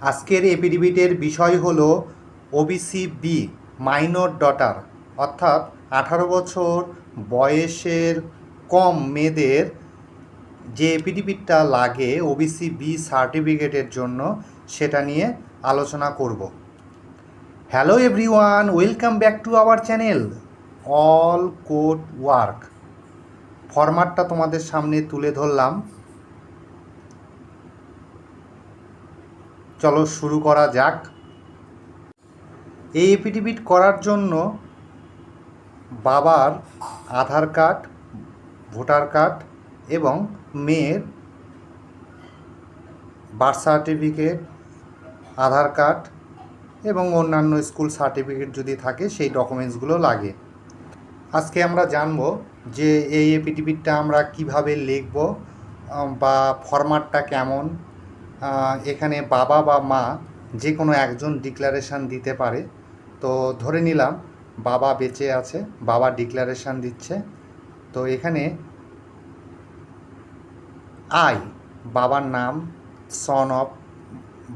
আজকের এপিডিবিটের বিষয় হল ওবিসি বি মাইনর ডটার অর্থাৎ আঠারো বছর বয়সের কম মেয়েদের যে এপিডিবিটটা লাগে ওবিসি বি সার্টিফিকেটের জন্য সেটা নিয়ে আলোচনা করব। Hello everyone welcome back to our channel all code work ফরম্যাটটা তোমাদের সামনে তুলে ধরলাম। চলো শুরু করা যাক। এই এপিডিবিট করার জন্য বাবার আধার কার্ড, ভোটার কার্ড এবং মেয়ের বার্থ সার্টিফিকেট, আধার কার্ড এবং অন্যান্য স্কুল সার্টিফিকেট যদি থাকে, সেই ডকুমেন্টসগুলো লাগে। আজকে আমরা জানব যে এই এপিডিবিটটা আমরা কীভাবে লিখব, বা ফরম্যাটটা কেমন এখানে বাবা বা মা যে কোনো একজন ডিক্লারেশান দিতে পারে। তো ধরে নিলাম, বাবা বেঁচে আছে, বাবা ডিক্লারেশান দিচ্ছে। তো এখানে আই, বাবার নাম সন অফ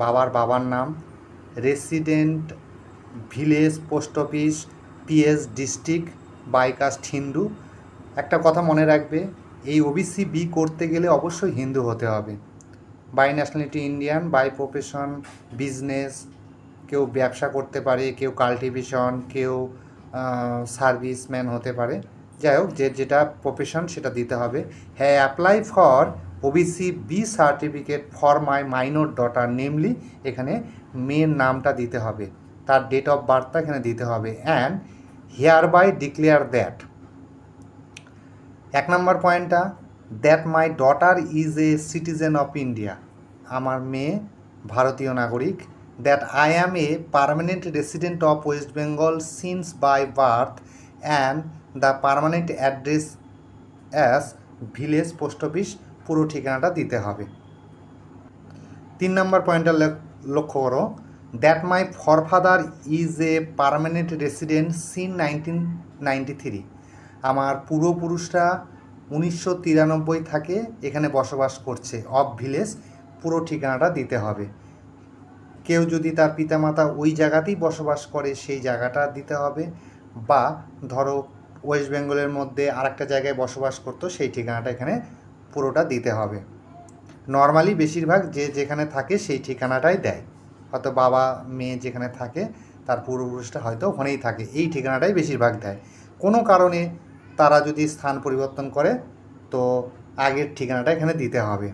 বাবার বাবার নাম resident village post office PS district by caste Hindu একটা কথা মনে রাখবে, এই ওবিসি বি করতে গেলে অবশ্যই হিন্দু হতে হবে। By nationality Indian, by profession, business, কেউ ব্যবসা করতে পারে, কেউ কাল্টিভেশন, কেউ সার্ভিসম্যান হতে পারে। যাই হোক, যে যেটা প্রফেশন সেটা দিতে হবে। হ্যাঁ apply for OBC B certificate for my minor daughter namely এখানে মেয়ের নামটা দিতে হবে। তার ডেট অফ বার্থটা এখানে দিতে হবে। And here by declare that এক নম্বর পয়েন্টটা that my daughter is a citizen of India আমার মেয়ে ভারতীয় নাগরিক। That I am a permanent resident of West Bengal since by birth and the permanent address as village post office পুরো ঠিকানাটা দিতে হবে। তিন নম্বর পয়েন্টটা লক্ষ্য করো। That my forefather is a permanent resident since nineteen ninety three আমার পূর্বপুরুষরা উনিশশো তিরানব্বই থাকে এখানে বসবাস করছে। অফ ভিলেজ পুরো ঠিকানাটা দিতে হবে। কেউ যদি তার পিতামাতা ওই জায়গাতেই বসবাস করে, সেই জায়গাটা দিতে হবে। বা ধরো ওয়েস্ট বেঙ্গলের মধ্যে আরেকটা জায়গায় বসবাস করতো, সেই ঠিকানাটা এখানে পুরোটা দিতে হবে। নর্মালি বেশিরভাগ যে যেখানে থাকে, সেই ঠিকানাটাই দেয়। হয়তো বাবা, মেয়ে যেখানে থাকে, তার পূর্বপুরুষটা হয়তো ওখানেই থাকে। এই ঠিকানাটাই বেশিরভাগ দেয়। কোনো কারণে তারা যদি স্থান পরিবর্তন করে, তো আগের ঠিকানাটা এখানে দিতে হবে।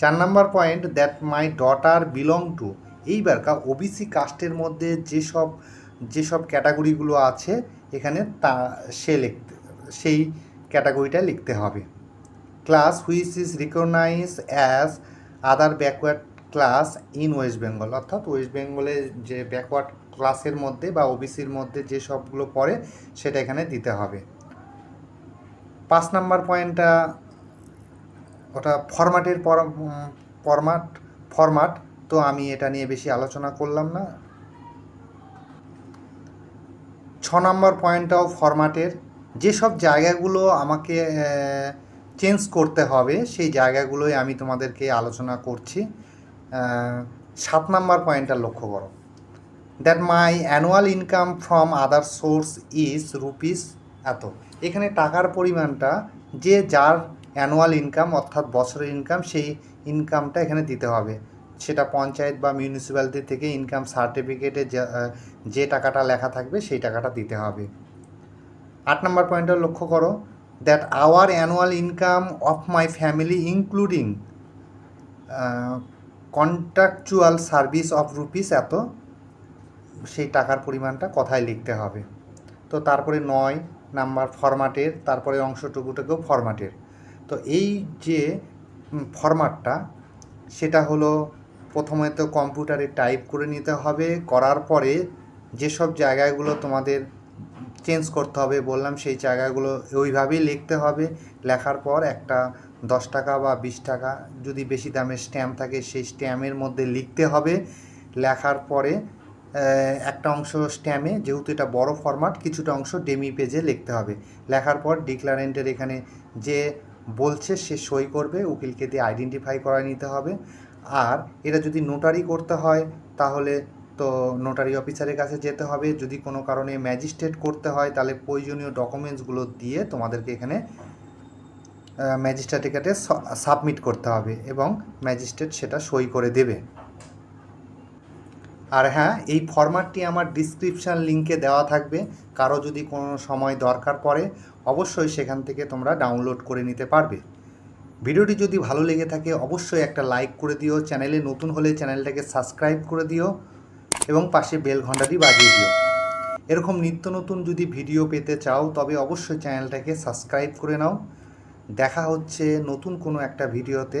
চার number point that my daughter belong to এইবারকার OBC কাস্টের মধ্যে যেসব যেসব ক্যাটাগরিগুলো আছে, এখানে তা, সে লিখতে, সেই ক্যাটাগরিটা লিখতে হবে। Class which is recognize as other backward class in West Bengal অর্থাৎ ওয়েস্ট বেঙ্গলে যে ব্যাকওয়ার্ড ক্লাসের মধ্যে বা ওবিসির মধ্যে যে সবগুলো পড়ে, সেটা এখানে দিতে হবে। পাঁচ নাম্বার পয়েন্টটা ওটা ফরম্যাটের ফরম্যাট ফরম্যাট তো আমি এটা নিয়ে বেশি আলোচনা করলাম না। ছ নম্বর পয়েন্টটাও ফরম্যাটের যেসব জায়গাগুলো আমাকে চেঞ্জ করতে হবে, সেই জায়গাগুলোই আমি তোমাদেরকে আলোচনা করছি। সাত নাম্বার পয়েন্টটা লক্ষ্য করো। That my annual income from other source is rupees এত। এখানে টাকার পরিমাণটা যে যার অ্যানুয়াল ইনকাম অর্থাৎ বছরের ইনকাম সেই ইনকামটা এখানে দিতে হবে। সেটা পঞ্চায়েত বা মিউনিসিপ্যালিটি থেকে ইনকাম সার্টিফিকেটে যে টাকাটা লেখা থাকবে, সেই টাকাটা দিতে হবে। আট নম্বর পয়েন্টটা লক্ষ্য করো that our annual income of my family including contractual service of rupees এত, সেই টাকার পরিমাণটা কথায় লিখতে হবে? তো তারপরে নয় নাম্বার ফরম্যাটের, তারপরে অংশটুকুটাকেও ফরম্যাটের। তো এই যে ফরম্যাটটা, সেটা হলো প্রথমে তো কম্পিউটারে টাইপ করে নিতে হবে, করার পরে যেসব জায়গাগুলো তোমাদের চেঞ্জ করতে হবে, বললাম সেই জায়গাগুলো ওইভাবেই লিখতে হবে। লেখার পর একটা দশ টাকা বা বিশ টাকা, যদি বেশি দামের স্ট্যাম্প থাকে, সেই স্ট্যাম্পের মধ্যে লিখতে হবে। লেখার পরে একটা অংশ স্ট্যাম্পে যেহেতু এটা বড় ফরম্যাট কিছুটা অংশ ডেমি পেজে লিখতে হবে। লেখার পর ডিক্লারেন্টের এখানে যে বলছে, সে সই করবে, উকিলকে দিয়ে আইডেন্টিফাই করা নিতে হবে। আর এটা যদি নোটারি করতে হয়, তাহলে তো নোটারি অফিসারের কাছে যেতে হবে। যদি কোনো কারণে ম্যাজিস্ট্রেট করতে হয়, তাহলে প্রয়োজনীয় ডকুমেন্টসগুলো দিয়ে তোমাদেরকে এখানে ম্যাজিস্ট্রেটের কাছে সাবমিট করতে হবে এবং ম্যাজিস্ট্রেট সেটা সই করে দেবে। আর হ্যাঁ এই ফরম্যাটটি আমার ডিসক্রিপশান লিঙ্কে দেওয়া থাকবে। কারও যদি কোনো সময় দরকার পড়ে, অবশ্যই সেখান থেকে তোমরা ডাউনলোড করে নিতে পারবে। ভিডিওটি যদি ভালো লেগে থাকে, অবশ্যই একটা লাইক করে দিও। চ্যানেলে নতুন হলে চ্যানেলটাকে সাবস্ক্রাইব করে দিও এবং পাশে বেল ঘন্টাটি বাজিয়ে দিও। এরকম নিত্য নতুন যদি ভিডিও পেতে চাও, তবে অবশ্যই চ্যানেলটাকে সাবস্ক্রাইব করে নাও। দেখা হচ্ছে নতুন কোনো একটা ভিডিওতে